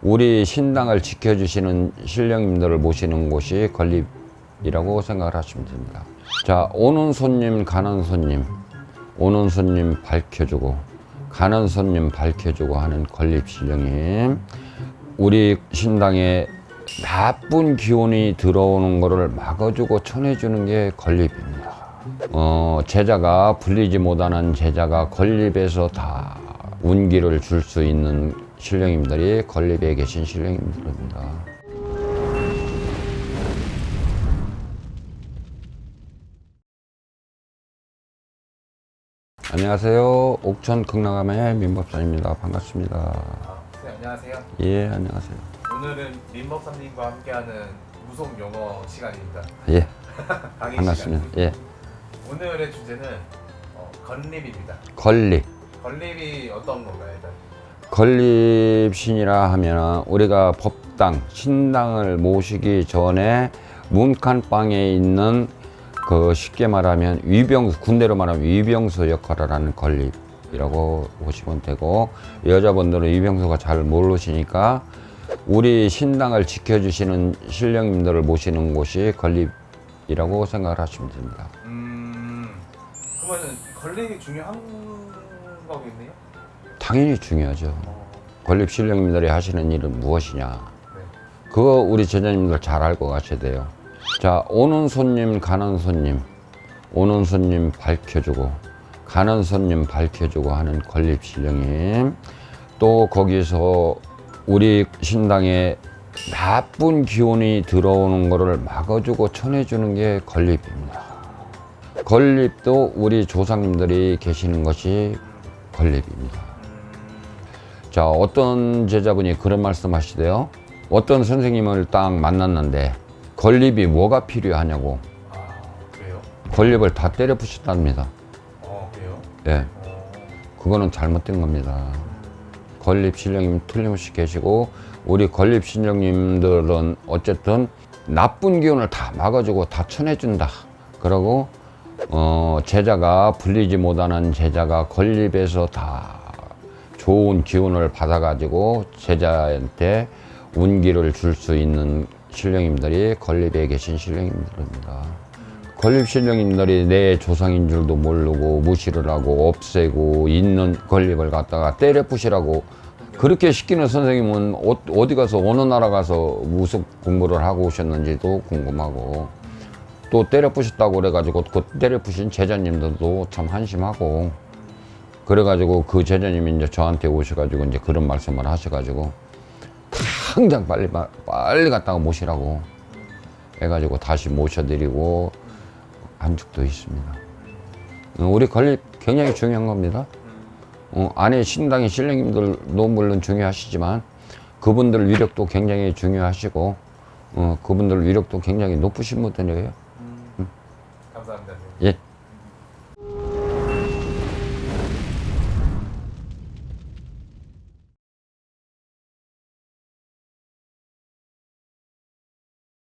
우리 신당을 지켜주시는 신령님들을 모시는 곳이 건립이라고 생각을 하시면 됩니다. 자, 오는 손님, 가는 손님, 오는 손님 밝혀주고, 가는 손님 밝혀주고 하는 건립 신령님. 우리 신당에 나쁜 기운이 들어오는 것을 막아주고 쳐내주는 게 건립입니다. 어, 제자가 불리지 못하는 제자가 건립에서 다 운기를 줄 수 있는 신령님들이 건립에 계신 신령님들입니다. 안녕하세요. 옥천 극락암의 민법사입니다. 반갑습니다. 아, 네, 안녕하세요. 예, 안녕하세요. 오늘은 민법사님과 함께하는 무속 영어 시간입니다. 예, 강의 반갑습니다. 시간. 예, 오늘의 주제는 어, 건립입니다. 건립. 건립이 어떤 건가요, 일단? 건립신이라 하면 우리가 법당, 신당을 모시기 전에 문간방에 있는 그 쉽게 말하면 위병수, 군대로 말하면 위병수 역할을 하는 건립이라고 보시면 되고 여자분들은 위병수가 잘 모르시니까 우리 신당을 지켜주시는 신령님들을 모시는 곳이 건립이라고 생각을 하시면 됩니다. 음, 그러면은 건립이 중요한 거겠네요? 당연히 중요하죠. 어, 건립 신령님들이 하시는 일은 무엇이냐? 네. 그거 우리 제자님들 잘 알고 가셔야 돼요. 자, 오는 손님, 가는 손님, 오는 손님 밝혀주고, 가는 손님 밝혀주고 하는 건립 신령님. 또 거기서 우리 신당에 나쁜 기운이 들어오는 것을 막아주고 쳐내주는 게 건립입니다. 건립도 우리 조상님들이 계시는 것이 건립입니다. 음, 자, 어떤 제자분이 그런 말씀 하시대요. 어떤 선생님을 딱 만났는데, 건립이 뭐가 필요하냐고, 아, 그래요? 건립을 다 때려 부셨답니다. 어, 그래요? 예, 어, 그거는 잘못된 겁니다. 건립 신령님 틀림없이 계시고, 우리 건립 신령님들은 어쨌든 나쁜 기운을 다 막아주고 다 쳐내준다. 그러고, 어, 제자가 불리지 못하는 제자가 건립에서 다 좋은 기운을 받아가지고 제자한테 운기를 줄 수 있는 신령님들이 건립에 계신 신령님들입니다. 건립 신령님들이 내 조상인 줄도 모르고 무시를 하고 없애고 있는 건립을 갖다가 때려 부시라고 그렇게 시키는 선생님은 어- 어디 가서 어느 나라 가서 무슨 공부를 하고 오셨는지도 궁금하고 또 때려 부셨다고 그래가지고 그 때려 부신 제자님들도 참 한심하고 그래가지고 그 제자님이 이제 저한테 오셔가지고 이제 그런 말씀을 하셔가지고 당장 빨리 마- 빨리 갔다가 모시라고 해가지고 다시 모셔드리고 한 적도 있습니다. 어, 우리 건립 굉장히 중요한 겁니다. 어, 안에 신당의 신령님들도 물론 중요하시지만 그분들 위력도 굉장히 중요하시고 어, 그분들 위력도 굉장히 높으신 분들이에요. 음, 감사합니다. 예.